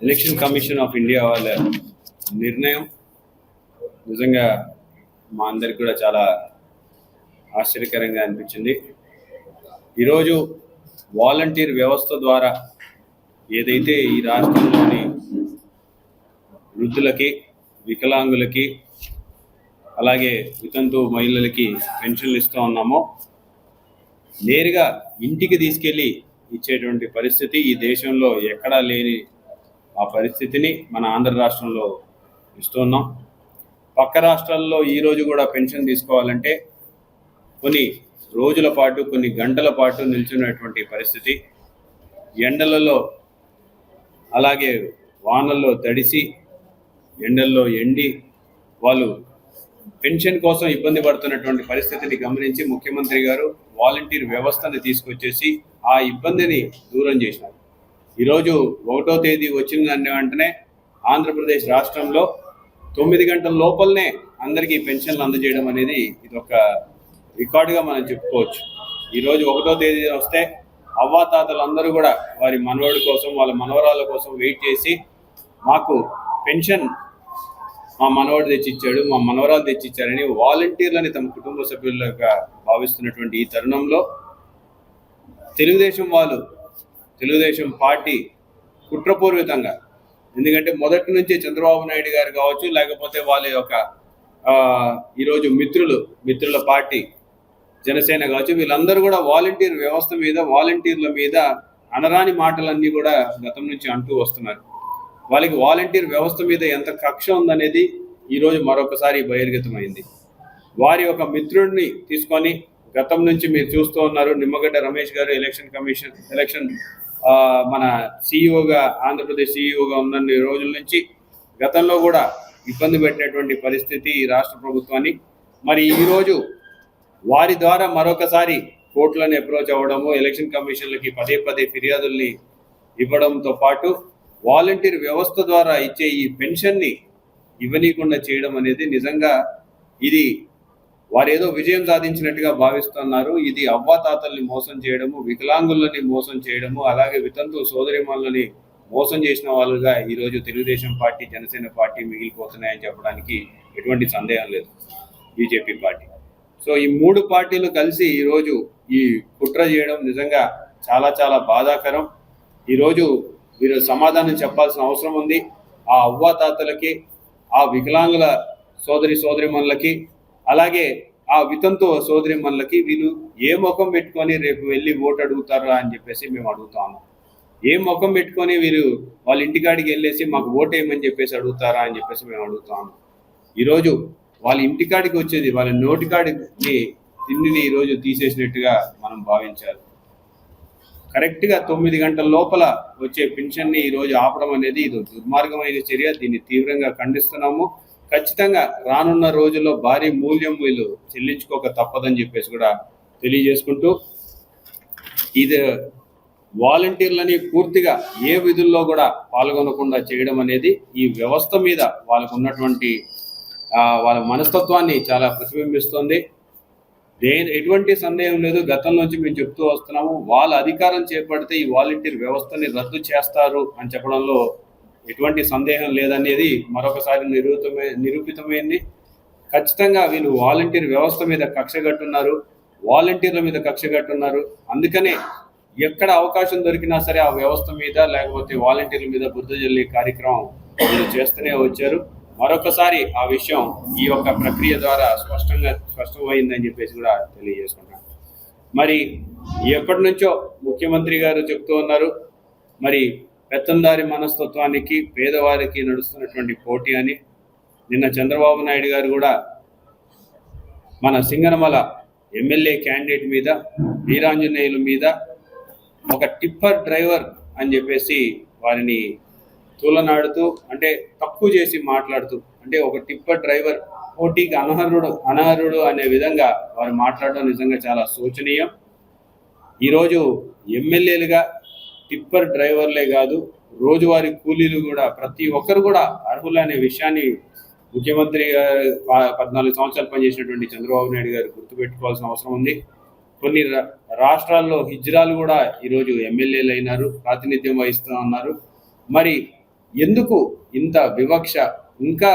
Election commission of India వాళ్ళ నిర్ణయం. నిజంగా మా అందరికి కూడా చాలా ఆశ్చర్యకరంగా అనిపించింది. ఈరోజు వాలంటీర్ వ్యవస్థ ద్వారా ఏదైతే ఈ రాష్ట్రంలోని వృద్ధులకి వికలాంగులకి అలాగే వితంతు మహిళలకి పెన్షన్లు ఇస్తూ ఉన్నామో నేరుగా ఇంటికి తీసుకెళ్ళి ఇచ్చేటువంటి పరిస్థితి ఈ దేశంలో ఎక్కడా లేని ఆ పరిస్థితిని మన ఆంధ్ర రాష్ట్రంలో ఇస్తున్నాం పక్క రాష్ట్రాల్లో ఈరోజు కూడా పెన్షన్ తీసుకోవాలంటే కొన్ని రోజుల పాటు కొన్ని గంటల పాటు నిల్చున్నటువంటి పరిస్థితి. ఎండలలో అలాగే వానల్లో తడిసి ఎండల్లో ఎండి వాళ్ళు పెన్షన్ కోసం ఇబ్బంది పడుతున్నటువంటి పరిస్థితిని గమనించి ముఖ్యమంత్రి గారు వాలంటీర్ వ్యవస్థను తీసుకొచ్చేసి ఆ ఇబ్బందిని దూరం చేసినారు. ఈరోజు ఒకటో తేదీ వచ్చిన వెంటనే ఆంధ్రప్రదేశ్ రాష్ట్రంలో తొమ్మిది గంటల లోపలనే అందరికీ పెన్షన్లు అందజేయడం అనేది ఇది ఒక రికార్డుగా మనం చెప్పుకోవచ్చు. ఈరోజు ఒకటో తేదీ వస్తే అవ్వాతాతలు అందరూ కూడా వారి మనవడి కోసం వాళ్ళ మనవరాల కోసం వెయిట్ చేసి మాకు పెన్షన్ మా మనవడు తెచ్చిచ్చాడు మా మనవరాలు తెచ్చిచ్చారని వాలంటీర్లని తమ కుటుంబ సభ్యులుగా భావిస్తున్నటువంటి ఈ తరుణంలో తెలుగుదేశం వాళ్ళు తెలుగుదేశం పార్టీ కుట్రపూర్వకంగా ఎందుకంటే మొదటి నుంచి చంద్రబాబు నాయుడు గారు కావచ్చు లేకపోతే వాళ్ళ యొక్క ఈరోజు మిత్రులు మిత్రుల పార్టీ జనసేన కావచ్చు వీళ్ళందరూ కూడా వాలంటీర్ వ్యవస్థ మీద వాలంటీర్ల మీద అనరాని మాటలన్నీ కూడా గతం నుంచి అంటూ వస్తున్నారు. వాళ్ళకి వాలంటీర్ వ్యవస్థ మీద ఎంత కక్ష ఉందనేది ఈరోజు మరొకసారి బహిర్గతమైంది. వారి ఒక మిత్రుడిని తీసుకొని గతం నుంచి మీరు చూస్తూ ఉన్నారు నిమ్మగడ్డ రమేష్ గారు ఎలక్షన్ కమిషన్ ఎలక్షన్ మన సీఈఓగా ఆంధ్రప్రదేశ్ సీఈఓగా ఉన్న రోజుల నుంచి గతంలో కూడా ఇబ్బంది పెట్టినటువంటి పరిస్థితి ఈ రాష్ట్ర ప్రభుత్వాన్ని. మరి ఈరోజు వారి ద్వారా మరొకసారి కోర్టులను అప్రోచ్ అవ్వడము ఎలక్షన్ కమిషన్లకి పదే పదే ఫిర్యాదుల్ని ఇవ్వడంతో పాటు వాలంటీర్ వ్యవస్థ ద్వారా ఇచ్చే ఈ పెన్షన్ని ఇవ్వనీయకుండా చేయడం అనేది నిజంగా ఇది వారు ఏదో విజయం సాధించినట్టుగా భావిస్తున్నారు. ఇది అవ్వాతాతల్ని మోసం చేయడము వికలాంగులని మోసం చేయడము అలాగే వితంతు సోదరిమణులని మోసం చేసిన వాళ్ళుగా ఈరోజు తెలుగుదేశం పార్టీ జనసేన పార్టీ మిగిలిపోతున్నాయని చెప్పడానికి ఎటువంటి సందేహం లేదు బీజేపీ పార్టీ. సో ఈ మూడు పార్టీలు కలిసి ఈరోజు ఈ కుట్ర చేయడం నిజంగా చాలా చాలా బాధాకరం. ఈరోజు మీరు సమాధానం చెప్పాల్సిన అవసరం ఉంది. ఆ అవ్వాతాతలకి ఆ వికలాంగుల సోదరి సోదరిమణులకి అలాగే ఆ వితంతో సోదరి మనలకి వీళ్ళు ఏ ముఖం పెట్టుకొని రేపు వెళ్ళి ఓటు అడుగుతారా అని చెప్పేసి మేము అడుగుతాము ఏ ముఖం పెట్టుకొని వీరు వాళ్ళ ఇంటికాడికి వెళ్ళేసి మాకు ఓటు వేయమని చెప్పేసి అడుగుతారా అని చెప్పేసి మేము అడుగుతాము ఈరోజు వాళ్ళ ఇంటికాడికి వచ్చేది వాళ్ళ నోటికాడికి తిండిని ఈరోజు తీసేసినట్టుగా మనం భావించాలి. కరెక్ట్గా తొమ్మిది గంటల లోపల వచ్చే పెన్షన్ని ఈరోజు ఆపడం అనేది ఇది దుర్మార్గమైన చర్య. దీన్ని తీవ్రంగా ఖండిస్తున్నాము. ఖచ్చితంగా రానున్న రోజుల్లో భారీ మూల్యం వీళ్ళు చెల్లించుకోక తప్పదని చెప్పేసి కూడా తెలియజేసుకుంటూ ఇది వాలంటీర్లని పూర్తిగా ఏ విధుల్లో కూడా పాల్గొనకుండా చేయడం అనేది ఈ వ్యవస్థ మీద వాళ్ళకు ఉన్నటువంటి వాళ్ళ మనస్తత్వాన్ని చాలా ప్రతిబింబిస్తుంది. దే ఎటువంటి సందేహం లేదు. గతం నుంచి మేము చెప్తూ వస్తున్నాము. వాళ్ళ అధికారం చేపడితే ఈ వాలంటీర్ వ్యవస్థని రద్దు చేస్తారు అని చెప్పడంలో ఎటువంటి సందేహం లేదనేది మరొకసారి నిరూపితమై నిరూపితమైంది. ఖచ్చితంగా వీళ్ళు వాలంటీర్ వ్యవస్థ మీద కక్ష కట్టున్నారు వాలంటీర్ల మీద కక్ష కట్టున్నారు. అందుకనే ఎక్కడ అవకాశం దొరికినా సరే ఆ వ్యవస్థ మీద లేకపోతే వాలంటీర్ల మీద బుద్ధ జల్లి కార్యక్రమం వీళ్ళు చేస్తూనే వచ్చారు. మరొకసారి ఆ విషయం ఈ యొక్క ప్రక్రియ ద్వారా స్పష్టంగా స్పష్టమైందని చెప్పేసి కూడా తెలియజేసుకుంటాను మరి ఎప్పటి నుంచో ముఖ్యమంత్రి గారు చెప్తూ ఉన్నారు. మరి పెత్తందారి మనస్తత్వానికి పేదవారికి నడుస్తున్నటువంటి పోటీ అని నిన్న చంద్రబాబు నాయుడు గారు కూడా మన సింగనమల ఎమ్మెల్యే క్యాండిడేట్ మీద వీరాంజనేయుల మీద ఒక టిప్పర్ డ్రైవర్ అని చెప్పేసి వారిని తూలనాడుతూ అంటే తక్కువ చేసి మాట్లాడుతూ అంటే ఒక టిప్పర్ డ్రైవర్ పోటీకి అనర్హుడు అనర్హుడు అనే విధంగా వారు మాట్లాడడం నిజంగా చాలా శోచనీయం. ఈరోజు ఎమ్మెల్యేలుగా టిప్పర్ డ్రైవర్లే కాదు రోజువారీ కూలీలు కూడా ప్రతి ఒక్కరు కూడా అర్హులు అనే విషయాన్ని ముఖ్యమంత్రి గారు ప- పద్నాలుగు సంవత్సరాలు పనిచేసినటువంటి చంద్రబాబు నాయుడు గారు గుర్తుపెట్టుకోవాల్సిన అవసరం ఉంది. కొన్ని రా- రాష్ట్రాల్లో హిజ్రాలు కూడా ఈరోజు ఎమ్మెల్యేలు అయినారు ప్రాతినిధ్యం వహిస్తూ ఉన్నారు మరి ఎందుకు ఇంత వివక్ష? ఇంకా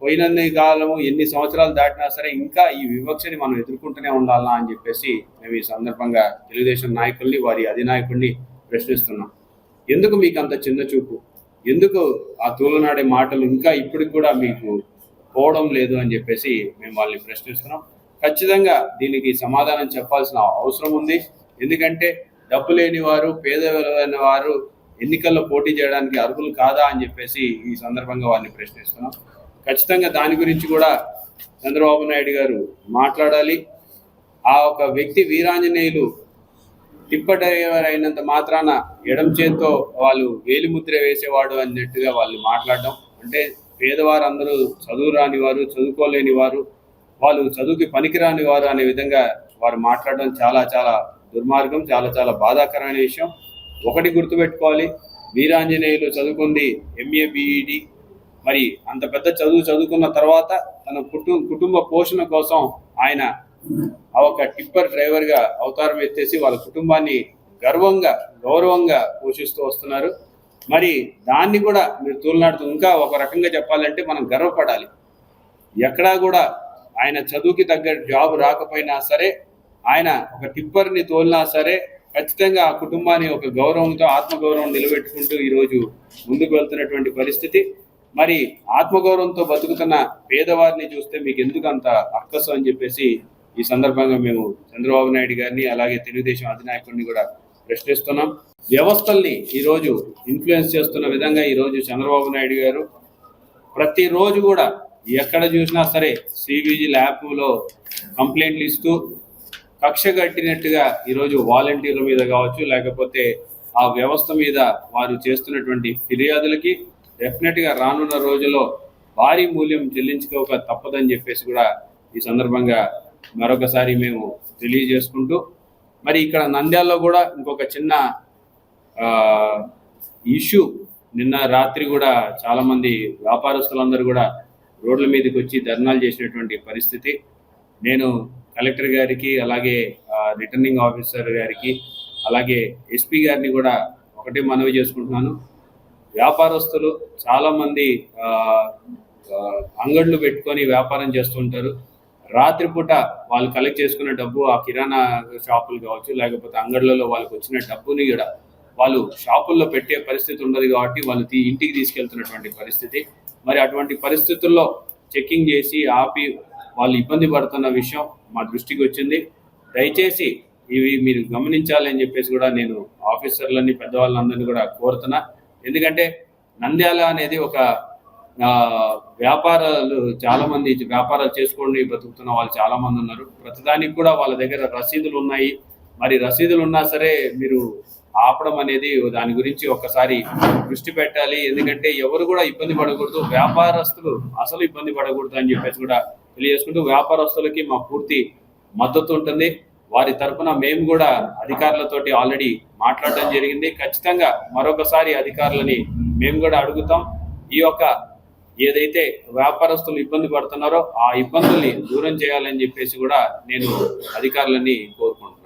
పోయినన్ని కాలము ఎన్ని సంవత్సరాలు దాటినా సరే ఇంకా ఈ వివక్షని మనం ఎదుర్కొంటూనే ఉండాలా అని చెప్పేసి మేము ఈ సందర్భంగా తెలుగుదేశం నాయకుల్ని వారి అధినాయకుడిని ప్రశ్నిస్తున్నాం. ఎందుకు మీకు అంత చిన్న చూపు? ఎందుకు ఆ తూలనాడే మాటలు ఇంకా ఇప్పటికి కూడా మీకు పోవడం లేదు అని చెప్పేసి మేము వాళ్ళని ప్రశ్నిస్తున్నాం. ఖచ్చితంగా దీనికి సమాధానం చెప్పాల్సిన అవసరం ఉంది. ఎందుకంటే డబ్బు లేని వారు పేదలైన వారు ఎన్నికల్లో పోటీ చేయడానికి అర్హులు కాదా అని చెప్పేసి ఈ సందర్భంగా వారిని ప్రశ్నిస్తున్నాం. ఖచ్చితంగా దాని గురించి కూడా చంద్రబాబు నాయుడు గారు మాట్లాడాలి. ఆ ఒక వ్యక్తి వీరాంజనేయులు టిప్ప డ్రైవర్ అయినంత మాత్రాన ఎడం చేత్తో వాళ్ళు వేలిముద్ర వేసేవాడు అన్నట్టుగా వాళ్ళు మాట్లాడడం. అంటే పేదవారు అందరూ చదువు రాని వారు చదువుకోలేని వారు వాళ్ళు చదువుకి పనికిరాని వారు అనే విధంగా వారు మాట్లాడడం చాలా చాలా దుర్మార్గం చాలా చాలా బాధాకరమైన విషయం. ఒకటి గుర్తుపెట్టుకోవాలి. వీరాంజనేయులు చదువుకుంది ఎంఏ బిఈడి మరి అంత పెద్ద చదువు చదువుకున్న తర్వాత తన కుటుంబ కుటుంబ పోషణ కోసం ఆయన ఆ ఒక టిప్పర్ డ్రైవర్గా అవతారం ఎత్తేసి వాళ్ళ కుటుంబాన్ని గర్వంగా గౌరవంగా పోషిస్తూ వస్తున్నారు. మరి దాన్ని కూడా మీరు తూలనాడుతూ ఇంకా ఒక రకంగా చెప్పాలంటే మనం గర్వపడాలి. ఎక్కడా కూడా ఆయన చదువుకి తగ్గ జాబ్ రాకపోయినా సరే ఆయన ఒక టిప్పర్ని తోలినా సరే ఖచ్చితంగా ఆ కుటుంబాన్ని ఒక గౌరవంతో ఆత్మగౌరవం నిలబెట్టుకుంటూ ఈరోజు ముందుకు వెళ్తున్నటువంటి పరిస్థితి. మరి ఆత్మగౌరవంతో బతుకుతున్న పేదవారిని చూస్తే మీకు ఎందుకు అంత అక్కసు అని చెప్పేసి ఈ సందర్భంగా మేము చంద్రబాబు నాయుడు గారిని అలాగే తెలుగుదేశం అధినాయకుడిని కూడా ప్రశ్నిస్తున్నాం. వ్యవస్థల్ని ఈరోజు ఇన్ఫ్లుయెన్స్ చేస్తున్న విధంగా ఈరోజు చంద్రబాబు నాయుడు గారు ప్రతిరోజు కూడా ఎక్కడ చూసినా సరే సిబిజీ ల్యాప్లో కంప్లైంట్లు ఇస్తూ కక్ష కట్టినట్టుగా ఈరోజు వాలంటీర్ల మీద కావచ్చు లేకపోతే ఆ వ్యవస్థ మీద వారు చేస్తున్నటువంటి ఫిర్యాదులకి డెఫినెట్గా రానున్న రోజుల్లో భారీ మూల్యం చెల్లించుకోక తప్పదని చెప్పేసి కూడా ఈ సందర్భంగా మరొకసారి మేము తెలియజేసుకుంటూ మరి ఇక్కడ నంద్యాలలో కూడా ఇంకొక చిన్న ఇష్యూ. నిన్న రాత్రి కూడా చాలామంది వ్యాపారస్తులందరూ కూడా రోడ్ల మీదకి వచ్చి ధర్నాలు చేసినటువంటి పరిస్థితి. నేను కలెక్టర్ గారికి అలాగే రిటర్నింగ్ ఆఫీసర్ గారికి అలాగే ఎస్పీ గారిని కూడా ఒకటే మనవి చేసుకుంటున్నాను. వ్యాపారస్తులు చాలామంది అంగళ్ళు పెట్టుకొని వ్యాపారం చేస్తుంటారు రాత్రిపూట వాళ్ళు కలెక్ట్ చేసుకున్న డబ్బు ఆ కిరాణా షాపులు కావచ్చు లేకపోతే అంగళ్ళలో వాళ్ళకి వచ్చిన డబ్బుని కూడా వాళ్ళు షాపుల్లో పెట్టే పరిస్థితి ఉండదు కాబట్టి వాళ్ళు ఇంటికి తీసుకెళ్తున్నటువంటి పరిస్థితి. మరి అటువంటి పరిస్థితుల్లో చెక్కింగ్ చేసి ఆపి వాళ్ళు ఇబ్బంది పడుతున్న విషయం మా దృష్టికి వచ్చింది. దయచేసి ఇవి మీరు గమనించాలి అని చెప్పేసి కూడా నేను ఆఫీసర్లని పెద్దవాళ్ళందరినీ కూడా కోరుతున్నా. ఎందుకంటే నంద్యాల అనేది ఒక వ్యాపారాలు చాలా మంది వ్యాపారాలు చేసుకోండి బ్రతుకుతున్న వాళ్ళు చాలా మంది ఉన్నారు. ప్రతిదానికి కూడా వాళ్ళ దగ్గర రసీదులు ఉన్నాయి. మరి రసీదులు ఉన్నా సరే మీరు ఆపడం అనేది దాని గురించి ఒక్కసారి దృష్టి పెట్టాలి. ఎందుకంటే ఎవరు కూడా ఇబ్బంది పడకూడదు. వ్యాపారస్తులు అసలు ఇబ్బంది పడకూడదు అని చెప్పేసి కూడా తెలియజేసుకుంటూ వ్యాపారస్తులకి మా పూర్తి మద్దతు ఉంటుంది. వారి తరపున మేము కూడా అధికారులతోటి ఆల్రెడీ మాట్లాడడం జరిగింది. ఖచ్చితంగా మరొకసారి అధికారులని మేము కూడా అడుగుతాం. ఈ యొక్క ఏదైతే వ్యాపారస్తులు ఇబ్బంది పడుతున్నారో ఆ ఇబ్బందుల్ని దూరం చేయాలని చెప్పేసి కూడా నేను అధికారులని కోరుకుంటున్నాను.